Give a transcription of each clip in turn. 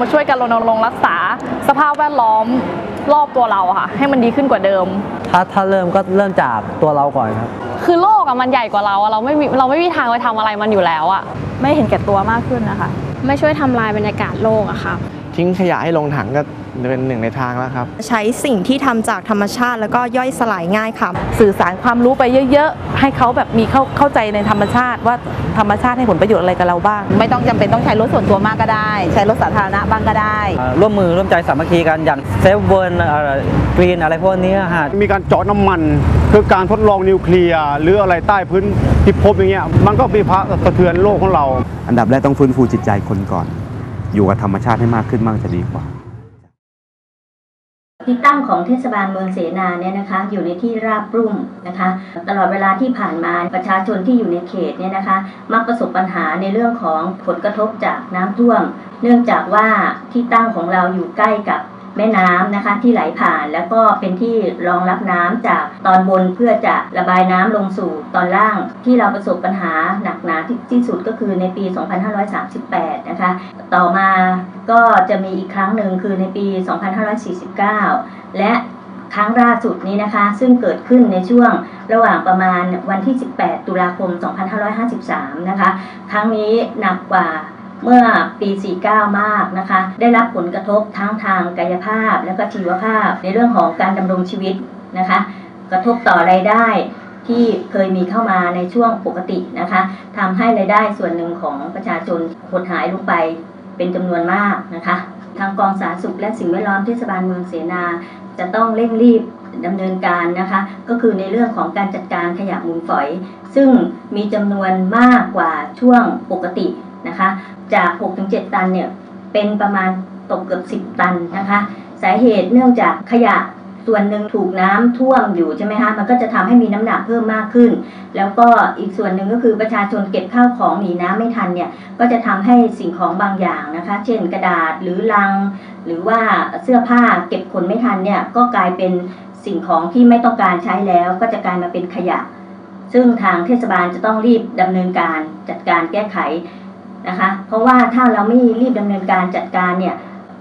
มาช่วยกันรณรงค์รักษา สภาพแวดล้อมรอบตัวเราอะค่ะ ให้มันดีขึ้นกว่าเดิม ถ้าถ้าเริ่มก็เริ่มจากตัวเราก่อนครับ คือโลกอะมันใหญ่กว่าเราอะเราไม่มีเราไม่มีทางไปทำอะไรมันอยู่แล้วอะไม่เห็นแก่ตัวมากขึ้นนะคะ ไม่ช่วยทำลายบรรยากาศโลกอะค่ะ ทิ้งขยะให้ลงถังก็เป็นหนึ่งในทางแล้วครับ ใช้สิ่งที่ทำจากธรรมชาติแล้วก็ย่อยสลายง่ายค่ะ สื่อสารความรู้ไปเยอะๆ ให้เขาแบบมีเข้าเข้าใจในธรรมชาติ ว่าธรรมชาติให้ผลประโยชน์อะไรกับเราบ้าง ไม่ต้องจำเป็นต้องใช้รถส่วนตัวมากก็ได้ ใช้รถสาธารณะบ้างก็ได้เอ่อร่วมมือร่วมใจสามัคคีกันอย่างเซฟเวิร์นกรีนอะไรพวกนี้ฮะมีการเจาะน้ำมันคือการทดลองนิวเคลียร์หรืออะไรใต้พื้นพิภพอย่างเงี้ยมันก็มีพระสะเทือนโลกของเรา อันดับแรกต้องฟื้นฟูจิตใจคนก่อน อยู่กับธรรมชาติให้มากขึ้นมากจะดีกว่า ที่ตั้งของเทศบาลเมืองเสนาเนี่ยนะคะอยู่ในที่ราบรุ่มนะคะ ตลอดเวลาที่ผ่านมาประชาชนที่อยู่ในเขตเนี่ยนะคะ มักประสบปัญหาในเรื่องของผลกระทบจากน้ำท่วม เนื่องจากว่าที่ตั้งของเราอยู่ใกล้กับ แม่น้ำนะคะที่ไหลผ่านแล้วก็เป็นที่รองรับน้ำจากตอนบนเพื่อจะระบายน้ำลงสู่ตอนล่างที่เราประสบปัญหาหนักหนาที่ที่สุดก็คือในปี 2538 นะคะ ต่อมาก็จะมีอีกครั้งหนึ่งคือในปี 2549 และครั้งล่าสุดนี้นะคะ ซึ่งเกิดขึ้นในช่วงระหว่างประมาณวันที่ 18 ตุลาคม 2553 นะคะ ครั้งนี้หนักกว่า เมื่อปี 49 มากนะคะ ได้รับผลกระทบทั้งทางกายภาพ และก็ชีวภาพในเรื่องของการดำรงชีวิตนะคะ กระทบต่อรายได้ที่เคยมีเข้ามาในช่วงปกตินะคะทำให้รายได้ส่วนหนึ่งของประชาชนหดหายลงไปเป็นจำนวนมากนะคะ ทางกองสาธารณสุขและสิ่งแวดล้อมเทศบาลเมืองเสนา จะต้องเร่งรีบดำเนินการนะคะ ก็คือในเรื่องของการจัดการขยะมูลฝอย ซึ่งมีจำนวนมากกว่าช่วงปกติ นะคะ จาก 6-7 ตันเนี่ยเป็นประมาณตกเกือบ 10 ตันนะคะ สาเหตุเนื่องจากขยะส่วนหนึ่งถูกน้ำท่วมอยู่ใช่ไหมคะมันก็จะทำให้มีน้ำหนักเพิ่มมากขึ้น แล้วก็อีกส่วนหนึ่งก็คือประชาชนเก็บข้าวของหนีน้ำไม่ทันเนี่ยก็จะทำให้สิ่งของบางอย่างนะคะ เช่นกระดาษหรือลัง หรือว่าเสื้อผ้าเก็บขนไม่ทันเนี่ยก็กลายเป็นสิ่งของที่ไม่ต้องการใช้แล้ว ก็จะกลายมาเป็นขยะ ซึ่งทางเทศบาลจะต้องรีบดำเนินการจัดการแก้ไข นะคะ เพราะว่าถ้าเราไม่รีบดำเนินการจัดการเนี่ย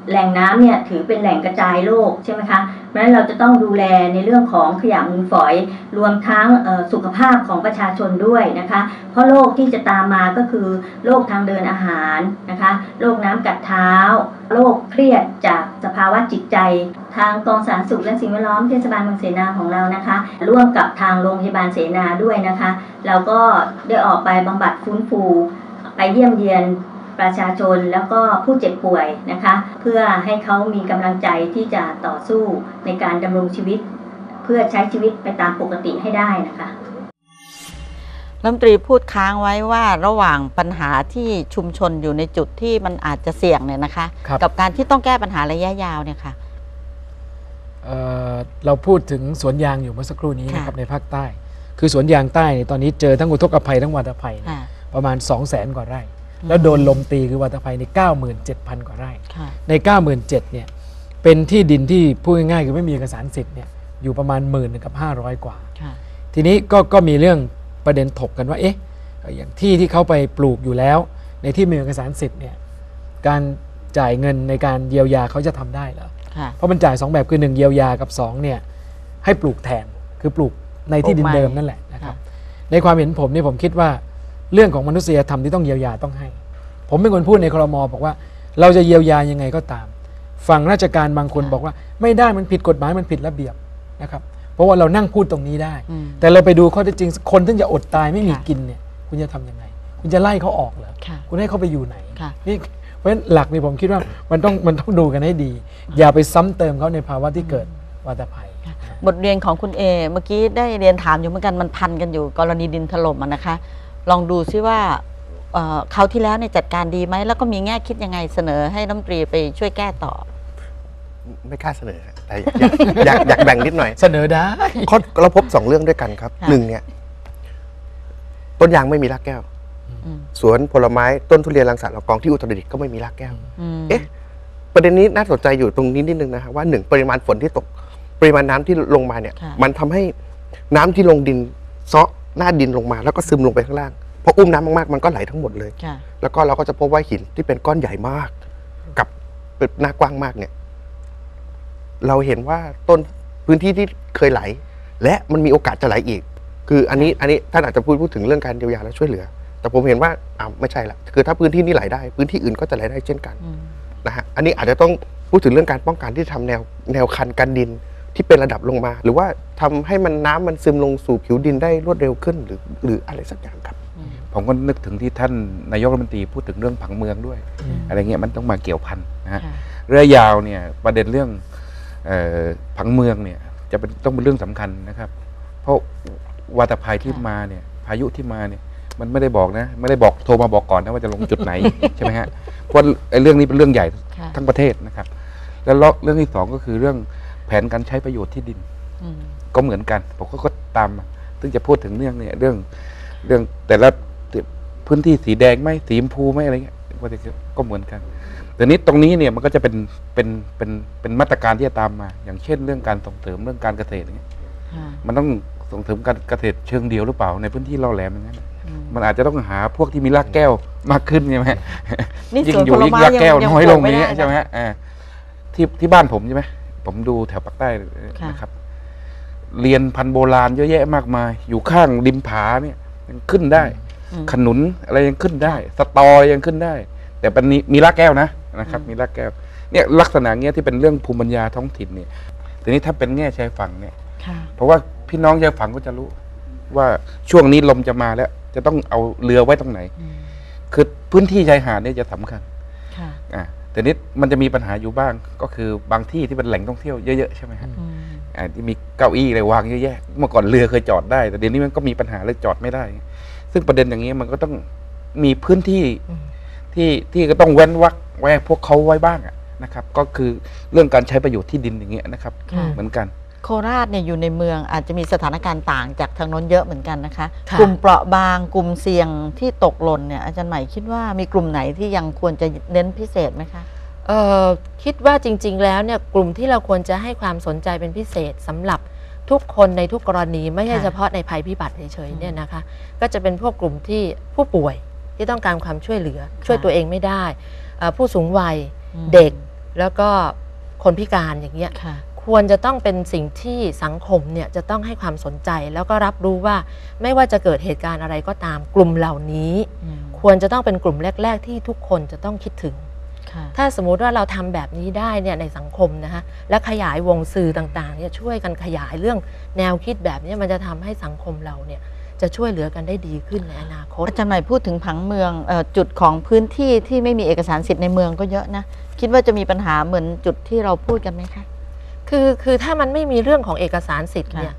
แหล่งน้ำเนี่ยถือเป็นแหล่งกระจายโรคใช่ไหมคะเพราะฉะนั้นเราจะต้องดูแลในเรื่องของขยะมูลฝอย รวมทั้งสุขภาพของประชาชนด้วยนะคะ เพราะโรคที่จะตามมาก็คือโรคทางเดินอาหารนะคะ โรคน้ำกัดเท้า โรคเครียดจากสภาวะจิตใจ ทางกองสาธารณสุขและสิ่งแวดล้อมเทศบาลเมืองเสนาของเรานะคะ ร่วมกับทางโรงพยาบาลเสนาด้วยนะคะ เราก็ได้ออกไปบำบัดฟื้นฟู ไปเยี่ยมเยียนประชาชนแล้วก็ผู้เจ็บป่วยนะคะ เพื่อให้เขามีกำลังใจที่จะต่อสู้ในการดำรงชีวิต เพื่อใช้ชีวิตไปตามปกติให้ได้นะคะรัฐมนตรีพูดค้างไว้ว่าระหว่างปัญหาที่ชุมชนอยู่ในจุดที่มันอาจจะเสี่ยงเนี่ยนะคะครับกับการที่ต้องแก้ปัญหาระยะยาวเนี่ยค่ะเอ่อเราพูดถึงสวนยางอยู่เมื่อสักครู่นี้นะครับค่ะในภาคใต้ คือสวนยางใต้เนี่ยตอนนี้เจอทั้งอุทกภัยทั้งวัตภัยเนี่ยค่ะ ประมาณ 2 0 0แสนกว่าไร่ แล้วโดนลมตีคือวัตภัยใน 97,000 กว่าไร่ค่ะใน 97,000เนี่ยเป็นที่ดินที่พูดง่ายๆคือไม่มีเอกสารสิทธิ์เนี่ยอยู่ประมาณหมื่นกับ 500 กว่าค่ะทีนี้ก็ก็มีเรื่องประเด็นถกกันว่าเอ๊ะเอ่ออย่างที่ที่เขาไปปลูกอยู่แล้ว ในที่มีเอกสารสิทธิ์เนี่ยการจ่ายเงินในการเยียวยาเขาจะทำได้เหรอค่ะเพราะมันจ่าย 2 แบบคือ 1 เยียวยากับ2เนี่ยให้ปลูกแทนคือปลูกในที่ดินเดิมนั่นแหละนะครับในความเห็นผมเนี่ยผมคิดว่า เรื่องของมนุษยธรรมที่ต้องเยียวยาต้องให้ ผมเป็นคนพูดในครมบอกว่า เราจะเยียวยายังไงก็ตาม ฝั่งราชการบางคนบอกว่า ไม่ได้มันผิดกฎหมายมันผิดระเบียบนะครับ เพราะว่าเรานั่งพูดตรงนี้ได้อืมแต่เราไปดูข้อเท็จจริงคนที่จะอดตายไม่มีค่ะกินเนี่ย คุณจะทำยังไง คุณจะไล่เขาออกเหรอค่ะคุณให้เขาไปอยู่ไหนค่ะนี่เพราะฉะนั้นหลักนี่ผมคิดว่ามันต้องมันต้องดูกันให้ดี อย่าไปซ้ำเติมเขาในภาวะที่เกิดวาตภัยบทเรียนของคุณเอเมื่อกี้ได้เรียนถามอยู่เหมือนกันมันพันกันอยู่กรณีดินถล่มอะนะคะ ลองดูซิว่าเอ่อเขาวที่แล้วเนี่ยจัดการดีไหม แล้วก็มีแง่คิดยังไงเสนอให้รัฐมนตรีไปช่วยแก้ต่อ ไม่กล้าเสนอฮะแต่อยากอยากอยากแบ่งนิดหน่อย เสนอได้ข้อเราพบสองเรื่องด้วยกันครับค่ะหนึ่งเนี่ย ต้นยางไม่มีรากแก้วอืมสวนผลไม้ต้นทุเรียนรังสรรค์ละกองที่อุตรดิตถ์ก็ไม่มีรากแก้วอืมเอ๊ะ ประเด็นนี้น่าสนใจอยู่ตรงนี้นิดนึงนะฮะว่าหนึ่งปริมาณฝนที่ตก ปริมาณน้ำที่ลงมาเนี่ยค่ะมันทำให้น้ำที่ลงดินเซาะ หน้าดินลงมาแล้วก็ซึมลงไปข้างล่างพออุ้มน้ำมากๆมันก็ไหลทั้งหมดเลย ค่ะ แล้วก็เราก็จะพบว่าหินที่เป็นก้อนใหญ่มาก กับเป็นหน้ากว้างมากเนี่ย เราเห็นว่าต้นพื้นที่ที่เคยไหล และมันมีโอกาสจะไหลอีก คืออันนี้อันนี้ท่านอาจจะพูดพูดถึงเรื่องการเยียวยาและช่วยเหลือ แต่ผมเห็นว่าอ่าไม่ใช่ละคือถ้าพื้นที่นี้ไหลได้ พื้นที่อื่นก็จะไหลได้เช่นกันนะฮะอันนี้อาจจะต้องพูดถึงเรื่องการป้องกันที่ทำแนวแนวคันกันดิน ที่เป็นระดับลงมา หรือว่าทำให้มันน้ำมันซึมลงสู่ผิวดินได้รวดเร็วขึ้นหรือหรืออะไรสักอย่างครับ ผมก็นึกถึงที่ท่านนายกรัฐมนตรีพูดถึงเรื่องผังเมืองด้วยอืมอะไรเงี้ยมันต้องมาเกี่ยวพันนะฮะค่ะระยะยาวเนี่ยประเด็นเรื่องเออผังเมืองเนี่ยจะเป็นต้องเป็นเรื่องสำคัญนะครับ เพราะวาตภัยที่มาเนี่ยพายุที่มาเนี่ยมันไม่ได้บอกนะ ไม่ได้บอกโทรมาบอกก่อนนะว่าจะลงจุดไหนใช่ไหมฮะเพราะไอ้เรื่องนี้เป็นเรื่องใหญ่ค่ะทั้งประเทศนะครับ แล้วเรื่องที่สองก็คือเรื่อง แผนการใช้ประโยชน์ที่ดินอืมก็เหมือนกันผมก็ก็ตามมาซึ่งจะพูดถึงเรื่องเนี่ยเรื่อง เรื่องแต่ละพื้นที่สีแดงไหมสีชมพูไหมอะไรเงี้ยก็จะก็เหมือนกันแต่นี้ตรงนี้เนี่ยมันก็จะเป็นเป็นเป็นเป็นมาตรการที่จะตามมา อย่างเช่นเรื่องการส่งเสริมเรื่องการเกษตรอย่างเงี้ยค่ะมันต้องส่งเสริมการเกษตรเชิงเดียวหรือเปล่าในพื้นที่เราแหลมอย่างนั้นมันอาจจะต้องหาพวกที่มีรากแก้วมากขึ้นใช่ไหมนี่ยิ่สวนอยู่ผลยิ่งไม้รากแก้วยังน้อยปลูลกงไม่อย่างเงี้ยได้นะใช่ไหมฮะอ่าที่ที่บ้านผมใช่ไหม ผมดูแถวปากใต้ค่ะนะครับ เรียนพันธุ์โบราณเยอะแยะมากมาย อยู่ข้างริมผาเนี่ยยังขึ้นได้อืมขนุนอะไรยังขึ้นได้ สตอยังขึ้นได้ แต่เป็นนี้มีรากแก้วนะนะครับ มีรากแก้ว เนี่ยลักษณะเงี้ยที่เป็นเรื่องภูมิปัญญาท้องถิ่นเนี่ยทีนี้ถ้าเป็นแง่ชายฝั่งเนี่ยค่ะเพราะว่าพี่น้องชายฝั่งก็จะรู้ว่าช่วงนี้ลมจะมาแล้ว จะต้องเอาเรือไว้ตรงไหน คือพื้นที่ชายหาดเนี่ยจะสำคัญ ค่ะอ่า แต่นี้มันจะมีปัญหาอยู่บ้างก็คือบางที่ที่เป็นแหล่งท่องเที่ยวเยอะๆใช่ไหมฮะอืมอ่าที่มีเก้าอี้อะไรวางเยอะแยะเมื่อก่อนเรือเคยจอดได้ แต่เดี๋ยวนี้มันก็มีปัญหาเลยจอดไม่ได้ ซึ่งประเด็นอย่างนี้มันก็ต้องมีพื้นที่ที่ที่ก็ต้องเว้นวักไว้ให้พวกเขาไว้บ้างอะนะครับ ก็คือเรื่องการใช้ประโยชน์ที่ดินอย่างเงี้ยนะครับค่ะเหมือนกัน โคราชเนี่ยอยู่ในเมืองอาจจะมีสถานการณ์ต่างจากทางโน้นเยอะเหมือนกันนะคะค่ะกลุ่มเปราะบางกลุ่มเสี่ยงที่ตกหล่นเนี่ยอาจารย์ใหม่คิดว่ามีกลุ่มไหนที่ยังควรจะเน้นพิเศษไหมคะเอ่อคิดว่าจริง ๆ แล้วเนี่ยกลุ่มที่เราควรจะให้ความสนใจเป็นพิเศษสำหรับทุกคนในทุกกรณีไม่ใช่ค่ะเฉพาะในภัยพิบัติเฉยๆเนี่ยนะคะ ก็จะเป็นพวกกลุ่มที่ผู้ป่วยที่ต้องการความช่วยเหลือ ช่วยตัวเองไม่ได้เอ่อผู้สูงวัยอืมเด็กแล้วก็คนพิการอย่างเงี้ย ค่ะควรจะต้องเป็นสิ่งที่สังคมเนี่ยจะต้องให้ความสนใจ แล้วก็รับรู้ว่าไม่ว่าจะเกิดเหตุการณ์อะไรก็ตามกลุ่มเหล่านี้อืมควรจะต้องเป็นกลุ่มแรก ๆ ที่ทุกคนจะต้องคิดถึงค่ะถ้าสมมุติว่าเราทำแบบนี้ได้เนี่ยในสังคมนะคะและขยายวงสื่อต่างๆเนี่ยช่วยกันขยายเรื่องแนวคิดแบบนี้มันจะทำให้สังคมเราเนี่ยจะช่วยเหลือกันได้ดีขึ้นในอนาคต อาจารย์ใหม่พูดถึงผังเมืองเออจุดของพื้นที่ที่ไม่มีเอกสารสิทธิ์ในเมืองก็เยอะนะ คิดว่าจะมีปัญหาเหมือนจุดที่เราพูดกันไหมคะ คือคือถ้ามันไม่มีเรื่องของเอกสารสิทธิ์เนี่ย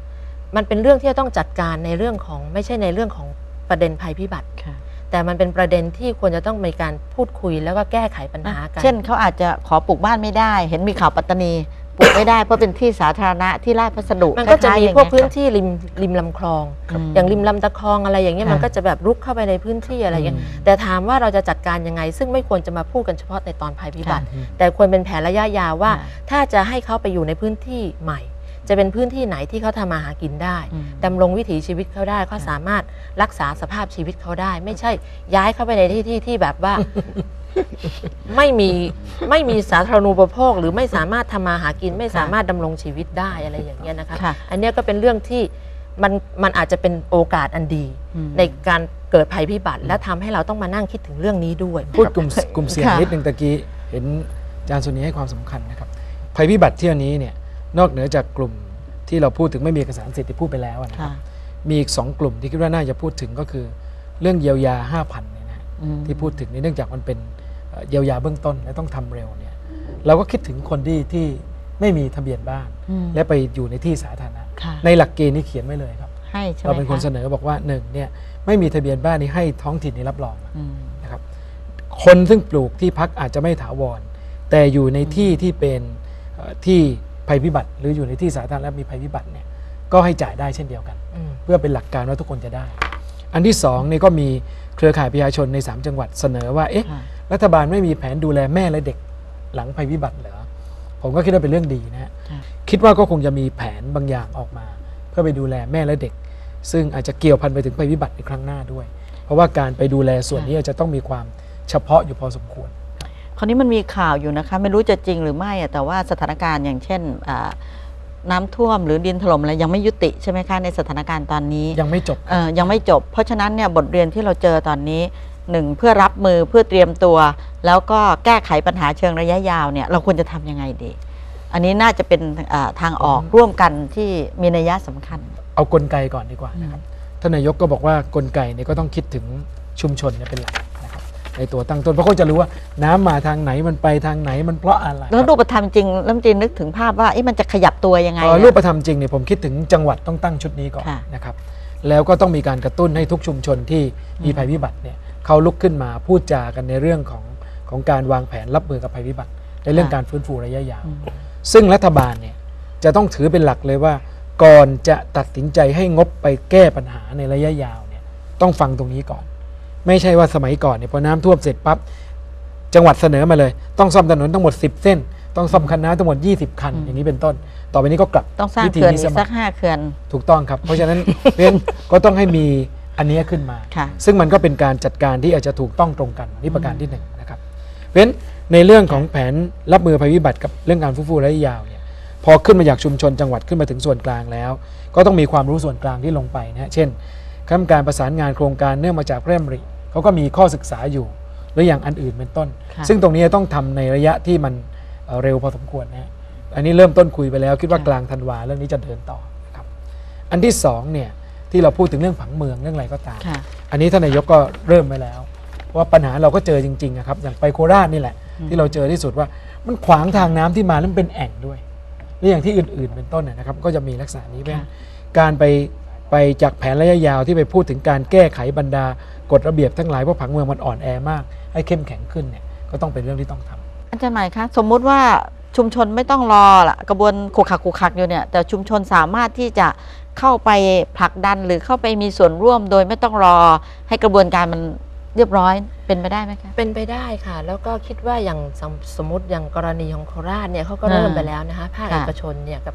มันเป็นเรื่องที่จะต้องจัดการในเรื่องของไม่ใช่ในเรื่องของประเด็นภัยพิบัติค่ะแต่มันเป็นประเด็นที่ควรจะต้องมีการพูดคุยแล้วก็แก้ไขปัญหากัน เช่นเขาอาจจะขอปลูกบ้านไม่ได้ เห็นมีข่าวปัตตานี ปลูกไม่ได้เพราะเป็นที่สาธารณะที่ราชพัสดุมันก็จะคล้ายๆมีอย่างพวกเงี้ยพื้นที่ริมริมลำคลองอืมอย่างริมลำตะคองอะไรอย่างเงี้ยค่ะมันก็จะแบบรุกเข้าไปในพื้นที่อะไรอย่างเงี้ยแต่ถามว่าเราจะจัดการยังไง ซึ่งไม่ควรจะมาพูดกันเฉพาะในตอนภัยพิบัติค่ะแต่ควรเป็นแผนระยะยาวว่าค่ะถ้าจะให้เขาไปอยู่ในพื้นที่ใหม่จะเป็นพื้นที่ไหนที่เขาทำมาหากินได้ดำรงวิถีชีวิตเขาได้เขาสามารถรักษาสภาพชีวิตเขาได้ ไม่ใช่ย้ายเข้าไปในที่ที่ที่แบบว่า ไม่มีไม่มีสาธารณูปโภค หรือไม่สามารถทำมาหากิน ไม่สามารถดำรงชีวิตได้อะไรอย่างเงี้ยนะคะ ค่ะ อันเนี้ยก็เป็นเรื่องที่มันมันอาจจะเป็นโอกาสอันดีอืมในการเกิดภัยพิบัติ และทำให้เราต้องมานั่งคิดถึงเรื่องนี้ด้วย พูดกลุ่มกลุ่มเสี่ยงค่ะ นิดหนึ่งตะกี้เห็นอาจารย์สุนีให้ความสำคัญนะครับภัยพิบัติเที่ยวนี้เนี่ยนอกเหนือจากกลุ่มที่เราพูดถึงไม่มีเอกสารสิทธิ์ที่พูดไปแล้วนะครัค่ะบมีอีกสองกลุ่มที่คิดว่าน่าจะพูดถึงก็คือ เรื่องเยียวยา 5,000 เนี่ยนะฮะอืมที่พูดถึงนี่เนื่องจากมันเป็นเอ่อเยียวยาเบื้องต้นและต้องทำเร็วเนี่ยเราก็คิดถึงคนที่ที่ไม่มีทะเบียนบ้านอืมและไปอยู่ในที่สาธารณะค่ะในหลักเกณฑ์นี้เขียนไว้เลยครับให้ใช่ไหมเราเป็นคนคะเสนอบอกว่าหนึ่งเนี่ยไม่มีทะเบียนบ้านนี้ให้ท้องถิ่นนี้รับรองอืมนะครับคนซึ่งปลูกที่พักอาจจะไม่ถาวร แต่อยู่ในที่ที่เป็นเอ่อที่ภัยพิบัติ หรืออยู่ในที่สาธารณะมีภัยพิบัติเนี่ยก็ให้จ่ายได้เช่นเดียวกันอืมเพื่อเป็นหลักการว่าทุกคนจะได้ อันที่สองนี่ก็มีเครือข่ายประชาชนใน 3 จังหวัดเสนอว่าเอ๊ะค่ะรัฐบาลไม่มีแผนดูแลแม่และเด็กหลังภัยพิบัติเหรอผมก็คิดว่าเป็นเรื่องดีนะฮะค่ะคิดว่าก็คงจะมีแผนบางอย่างออกมา เพื่อไปดูแลแม่และเด็ก ซึ่งอาจจะเกี่ยวพันไปถึงภัยพิบัติในครั้งหน้าด้วย เพราะว่าการไปดูแลส่วนนี้อาจจะต้องมีความเฉพาะอยู่พอสมควร คราวนี้มันมีข่าวอยู่นะคะ ไม่รู้จะจริงหรือไม่อะแต่ว่าสถานการณ์อย่างเช่นอ่า น้ำท่วมหรือดินถล่มอะไรยังไม่ยุติใช่ไหมคะในสถานการณ์ตอนนี้ยังไม่จบเอ่อยังไม่จบ เพราะฉะนั้นเนี่ยบทเรียนที่เราเจอตอนนี้หนึ่งเพื่อรับมือเพื่อเตรียมตัว แล้วก็แก้ไขปัญหาเชิงระยะยาวเนี่ยเราควรจะทำยังไงดี อันนี้น่าจะเป็นอ่าทางออกร่วมกันที่มีนัยยะสำคัญ เอากลไกก่อนดีกว่านะครับท่านนายกก็บอกว่ากลไกเนี่ยก็ต้องคิดถึงชุมชนเนี่ยเป็นหลัก นะครับในตัวตั้งต้นเพราะเขาจะรู้ว่าน้ำมาทางไหนมันไปทางไหนมันเพราะอะไรแล้วรูปธรรมจริงแล้วจริงนึกถึงภาพว่าเอ๊ะมันจะขยับตัวยังไงเอ่อเนี่ยรูปธรรมจริงเนี่ยผมคิดถึงจังหวัดต้องตั้งชุดนี้ก่อนค่ะนะครับแล้วก็ต้องมีการกระตุ้นให้ทุกชุมชนที่มีภัยพิบัติเนี่ยเขาลุกขึ้นมาพูดจากันในเรื่องของของการวางแผนรับมือกับภัยพิบัติ ในเรื่องการฟื้นฟูระยะยาว ซึ่งรัฐบาลเนี่ยจะต้องถือเป็นหลักเลยว่า ก่อนจะตัดสินใจให้งบไปแก้ปัญหาในระยะยาวเนี่ยต้องฟังตรงนี้ก่อน ไม่ใช่ว่าสมัยก่อนเนี่ยพอน้ำท่วมเสร็จปั๊บจังหวัดเสนอมาเลย ต้องซ่อมถนนทั้งหมด 10 เส้น ต้องซ่อมคันน้ำทั้งหมด 20 คัน อย่างนี้เป็นต้น ต่อไปนี้ก็กลับต้องสร้างวิธีเขื่อนนี้อีสกมัสัคกรห้าเขื่อนถูกต้องครับ เพราะฉะนั้นเพราะฉะนั้นก็ต้องให้มีอันนี้ขึ้นมาค่ะซึ่งมันก็เป็นการจัดการที่อาจจะถูกต้องตรงกันนี่ประการที่หนึ่งนะครับเพราะฉะนั้นในเรื่องของแผนรับมือภัยพิบัติกับเรื่องการฟื้นฟูระยะยาวเนี่ยพอขึ้นมาจากชุมชนจังหวัดขึ้นมาถึงส่วนกลางแล้ว ก็ต้องมีความรู้ส่วนกลางที่ลงไปนะฮะเช่นคณะกรรมการประสานงานโครงการเนื่องมาจากพระราชดำริ เขาก็มีข้อศึกษาอยู่หรืออย่างอันอื่นเป็นต้น ค่ะ ซึ่งตรงนี้ต้องทำในระยะที่มันเอ่อเร็วพอสมควรนะฮะอันนี้เริ่มต้นคุยไปแล้ว คิดว่ากลางธันวาเรื่องนี้จะเดินต่อนะครับอันที่สองเนี่ยที่เราพูดถึงเรื่องผังเมืองเรื่องอะไรก็ตาม ค่ะ อันนี้ท่านนายกก็เริ่มไว้แล้วเพราะว่าปัญหาเราก็เจอจริงๆอะครับอย่างไปโคราชนี่แหละอืมที่เราเจอที่สุดว่ามันขวางทางน้ำที่มาแล้วมันเป็นแอ่งด้วยและอย่างที่อื่นๆเป็นต้นนะนะครับ ก็จะมีลักษณะนี้เป็นการไป ไปจากแผนระยะยาวที่ไปพูดถึงการแก้ไขบรรดากฎระเบียบทั้งหลายเพราะผังเมืองมันอ่อนแอมาก ให้เข้มแข็งขึ้นเนี่ยก็ต้องเป็นเรื่องที่ต้องทำอาจารย์หมายคะสมมุติว่าชุมชนไม่ต้องรอละกระบวนขุกขักขุกขักอยู่เนี่ยแต่ชุมชนสามารถที่จะเข้าไปผลักดันหรือเข้าไปมีส่วนร่วมโดยไม่ต้องรอให้กระบวนการมันเรียบร้อยเป็นไปได้ไหมคะเป็นไปได้ค่ะ แล้วก็คิดว่าอย่างสมสมมติอย่างกรณีของโคราชเนี่ยเขาก็เริ่มอ่าไปแล้วนะคะภาคค่ะเอกชนเนี่ยกับ